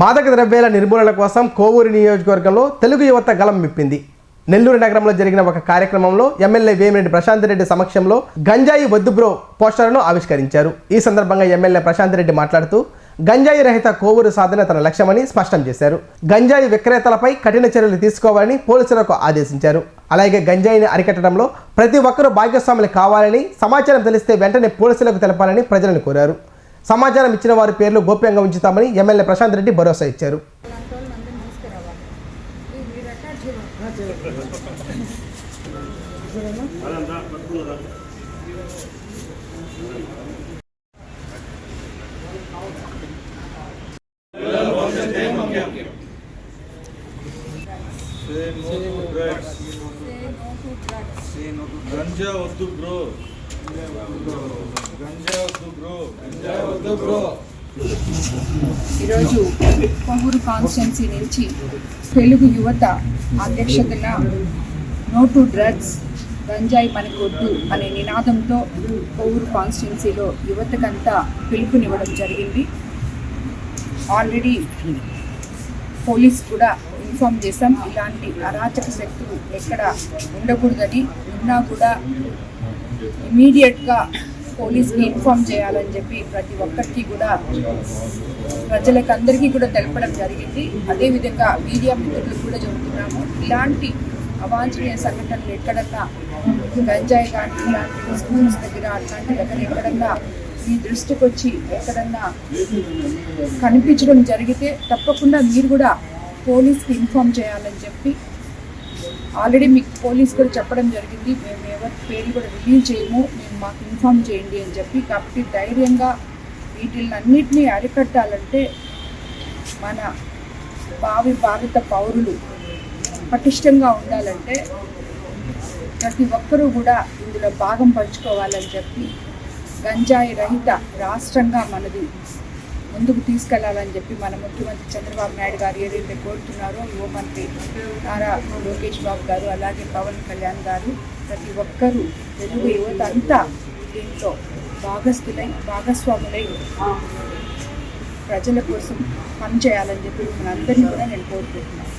మాదక ద్రవ్యాల నిర్మూలన కోసం కోవూరు నియోజకవర్గంలో తెలుగు యువత గలం విప్పింది. నెల్లూరు నగరంలో జరిగిన ఒక కార్యక్రమంలో ఎమ్మెల్యే వేమిరెడ్డి ప్రశాంత్ రెడ్డి సమక్షంలో గంజాయి వద్దు బ్రో పోస్టర్ను ఆవిష్కరించారు. ఈ సందర్భంగా ఎమ్మెల్యే ప్రశాంత్ రెడ్డి మాట్లాడుతూ గంజాయి రహిత కోవూరు సాధన తన లక్ష్యమని స్పష్టం చేశారు. గంజాయి విక్రేతలపై కఠిన చర్యలు తీసుకోవాలని పోలీసులకు ఆదేశించారు. అలాగే గంజాయిని అరికట్టడంలో ప్రతి ఒక్కరూ భాగస్వాములు కావాలని సమాచారం తెలిస్తే వెంటనే పోలీసులకు తెలపాలని ప్రజలను కోరారు. సమాచారం ఇచ్చిన వారి పేర్లు గోప్యంగా ఉంచుతామని ఎమ్మెల్యే ప్రశాంత్ రెడ్డి భరోసా ఇచ్చారు. గంజా వద్దు బ్రో గంజా వద్దు బ్రో గంజా వద్దు బ్రో ఈరోజు కొవ్వూరు కాన్స్టెన్సీ నుంచి తెలుగు యువత అధ్యక్షతన నో టు డ్రగ్స్ గంజాయి పనికొద్దు అనే నినాదంతో కొవ్వూరు కాన్స్టిట్యున్సీలో యువతకంతా పిలుపునివ్వడం జరిగింది. ఆల్రెడీ పోలీస్ కూడా ఇన్ఫామ్ చేశాం ఇలాంటి అరాచక శక్తులు ఎక్కడ ఉండకూడదని ఉన్నా కూడా ఇమీడియట్గా పోలీస్కి ఇన్ఫామ్ చేయాలని చెప్పి ప్రతి ఒక్కరికి కూడా ప్రజలకు అందరికీ కూడా తెలపడం జరిగింది. అదేవిధంగా మీడియా మిత్రులకు కూడా చెబుతున్నాము ఇలాంటి అవాంఛనీయ సంఘటనలు ఎక్కడన్నా గంజాయి కానీ ఇలాంటి స్కూల్స్ దగ్గర అట్లాంటి దగ్గర ఎక్కడన్నా మీ దృష్టికి వచ్చి ఎక్కడన్నా కనిపించడం జరిగితే తప్పకుండా మీరు కూడా పోలీస్కి ఇన్ఫామ్ చేయాలని చెప్పి ఆల్రెడీ మీకు పోలీస్ కూడా చెప్పడం జరిగింది. మేము ఎవరి పేరు కూడా రివీల్ చేయము. మేము మాకు ఇన్ఫామ్ చేయండి అని చెప్పి. కాబట్టి ధైర్యంగా వీటిని అన్నిటినీ అరికట్టాలంటే మన భావి భారత పౌరులు పటిష్టంగా ఉండాలంటే ప్రతి ఒక్కరూ కూడా ఇందులో భాగం పంచుకోవాలని చెప్పి గంజాయి రహిత రాష్ట్రంగా మనది ముందుకు తీసుకెళ్ళాలని చెప్పి మన ముఖ్యమంత్రి చంద్రబాబు నాయుడు గారు ఏదైతే కోరుతున్నారో యువమంత్రి నారా లోకేష్ బాబు గారు అలాగే పవన్ కళ్యాణ్ గారు ప్రతి ఒక్కరూ తెలుగు యువత అంతా దీంట్లో భాగస్థులై భాగస్వాములై ప్రజల కోసం పనిచేయాలని చెప్పి మనందరినీ కూడా నేను కోరుకుంటున్నాను.